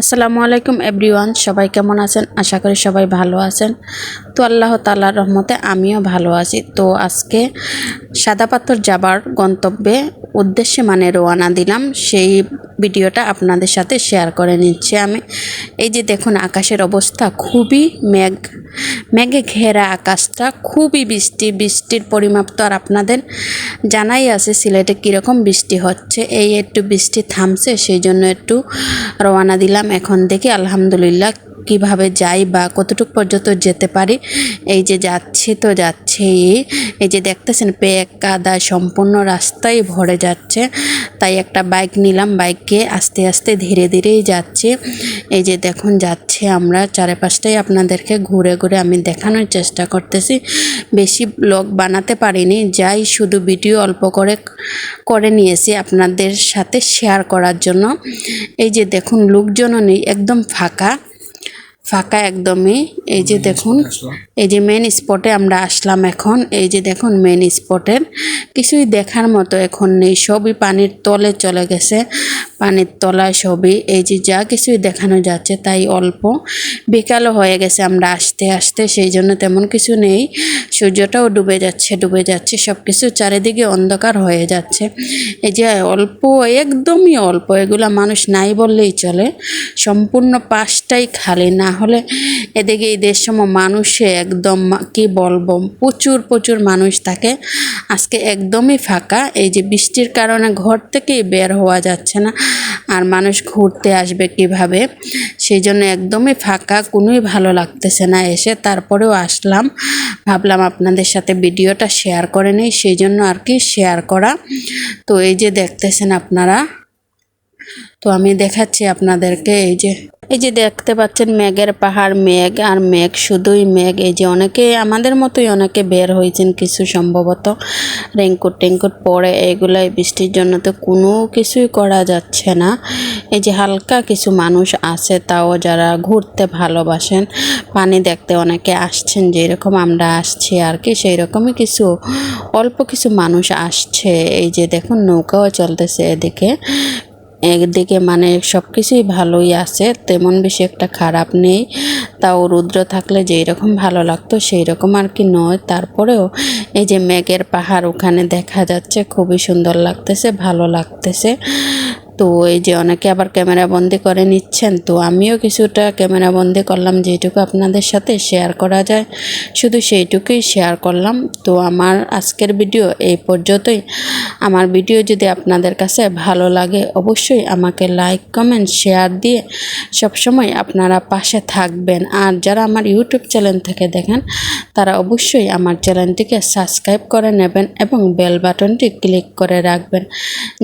আসসালামু আলাইকুম এভরিওয়ান, সবাই কেমন আছেন? আশা করি সবাই ভালো আছেন। তো আল্লাহ তালার রহমতে আমিও ভালো আছি। তো আজকে সাদা পাথর যাবার গন্তব্যে উদ্দেশ্যে মানে রোয়ানা দিলাম। সেই ভিডিওটা আপনাদের সাথে শেয়ার করে নিচ্ছি আমি। এই যে দেখুন, আকাশের অবস্থা খুবই মেঘ, মেঘে ঘেরা আকাশটা, খুবই বৃষ্টি, বৃষ্টির পরিমাপ তো আর আপনাদের জানাই আছে, সিলেটে কীরকম বৃষ্টি হচ্ছে। এই একটু বৃষ্টি থামছে, সেই জন্য একটু রওনা দিলাম এখন দেখি, আলহামদুলিল্লাহ কীভাবে যাই বা কতটুকু পর্যন্ত যেতে পারি। এই যে যাচ্ছে তো যাচ্ছি এই যে দেখতেছেন পেক, কাদা সম্পূর্ণ রাস্তায় ভরে যাচ্ছে। তাই একটা বাইক নিলাম, বাইককে আস্তে আস্তে ধীরে ধীরেই যাচ্ছে। এই যে দেখুন যাচ্ছে আমরা, চারপাশটাই আপনাদেরকে ঘুরে ঘুরে আমি দেখানোর চেষ্টা করতেছি। বেশি ব্লগ বানাতে পারিনি, যাই শুধু ভিডিও অল্প করে করে নিয়েছি আপনাদের সাথে শেয়ার করার জন্য। এই যে দেখুন লোকজনও নেই, একদম ফাঁকা। ফাঁকা একদমই। এই যে দেখুন এই যে মেন স্পটে আমরা আসলাম এখন। এই যে দেখুন মেন স্পটের কিছুই দেখার মতো এখন নেই সবই পানির তলে চলে গেছে। পানির তলায় সবই এই যে যা কিছুই দেখানো যাচ্ছে তাই অল্প। বিকালও হয়ে গেছে আমরা আসতে আসতে, সেই জন্য তেমন কিছু নেই। সূর্যটাও ডুবে যাচ্ছে ডুবে যাচ্ছে সব কিছু চারিদিকে অন্ধকার হয়ে যাচ্ছে। এই যে অল্প, একদমই অল্প, এগুলা মানুষ নাই বললেই চলে। সম্পূর্ণ পাশটাই খালি, না হলে এদিকে এই দেশ সময় মানুষে একদম, কি বলব, প্রচুর প্রচুর মানুষ থাকে। আজকে একদমই ফাঁকা, এই যে বৃষ্টির কারণে ঘর থেকেই বের হওয়া যাচ্ছে না। আর মানুষ ঘুরতে আসবে কীভাবে, সেই জন্য একদমই ফাঁকা, কোনোই ভালো লাগতেছে না। এসে তারপরেও আসলাম, ভাবলাম আপনাদের সাথে ভিডিওটা শেয়ার করে নিই, সেই জন্য আর কি শেয়ার করা। তো এই যে দেখতেছেন আপনারা তো আমি দেখাচ্ছি আপনাদেরকে এই যে এই যে দেখতে পাচ্ছেন মেঘের পাহাড়, মেঘ আর মেঘ, শুধুই মেঘ। এই যে অনেকে, আমাদের মতোই অনেকে বের হয়েছেন কিছু সম্ভবত। রেঙ্কুট টেঙ্কুট পরে এগুলাই বৃষ্টির জন্য তো কোনো কিছুই করা যাচ্ছে না। এই যে হালকা কিছু মানুষ আছে, তাও যারা ঘুরতে ভালোবাসেন, পানি দেখতে অনেকে আসছেন যেরকম আমরা আসছি আর কি, সেই রকমই কিছু, অল্প কিছু মানুষ আসছে। এই যে দেখুন, নৌকাও চলতেছে এদিকে। একদিকে মানে সব কিছুই ভালোই আছে, তেমন বেশি একটা খারাপ নেই। তাও রুদ্র থাকলে যেই রকম ভালো লাগতো সেই রকম আর কি নয়। তারপরেও এই যে মেঘের পাহাড় ওখানে দেখা যাচ্ছে, খুবই সুন্দর লাগতেছে, ভালো লাগতেছে। তো এই যে অনেকে আবার ক্যামেরা বন্দি করে নিচ্ছেন, তো আমিও কিছুটা ক্যামেরা বন্দি করলাম যেটুকু আপনাদের সাথে শেয়ার করা যায়, শুধু সেইটুকুই শেয়ার করলাম। তো আমার আজকের ভিডিও এই পর্যন্তই। আমার ভিডিও যদি আপনাদের কাছে ভালো লাগে, অবশ্যই আমাকে লাইক কমেন্ট শেয়ার দিয়ে সবসময় আপনারা পাশে থাকবেন। আর যারা আমার ইউটিউব চ্যানেল থেকে দেখেন, তারা অবশ্যই আমার চ্যানেলটিকে সাবস্ক্রাইব করে নেবেন এবং বেল বাটনটি ক্লিক করে রাখবেন,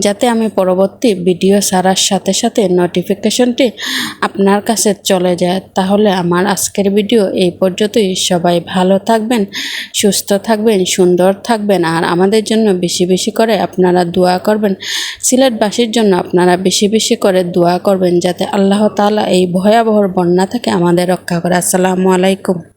যাতে আমি পরবর্তী ভিডিও ছাড়ার সাথে সাথে নোটিফিকেশনটি আপনার কাছে চলে যায়। তাহলে আমার আজকের ভিডিও এই পর্যন্তই। সবাই ভালো থাকবেন, সুস্থ থাকবেন, সুন্দর থাকবেন। আর আমাদের জন্য বেশি বেশি করে আপনারা দোয়া করবেন। সিলেটবাসীর জন্য আপনারা বেশি বেশি করে দোয়া করবেন, যাতে আল্লাহ তাআলা এই ভয়াবহ বন্যা থেকে আমাদের রক্ষা করে। আসসালামু আলাইকুম।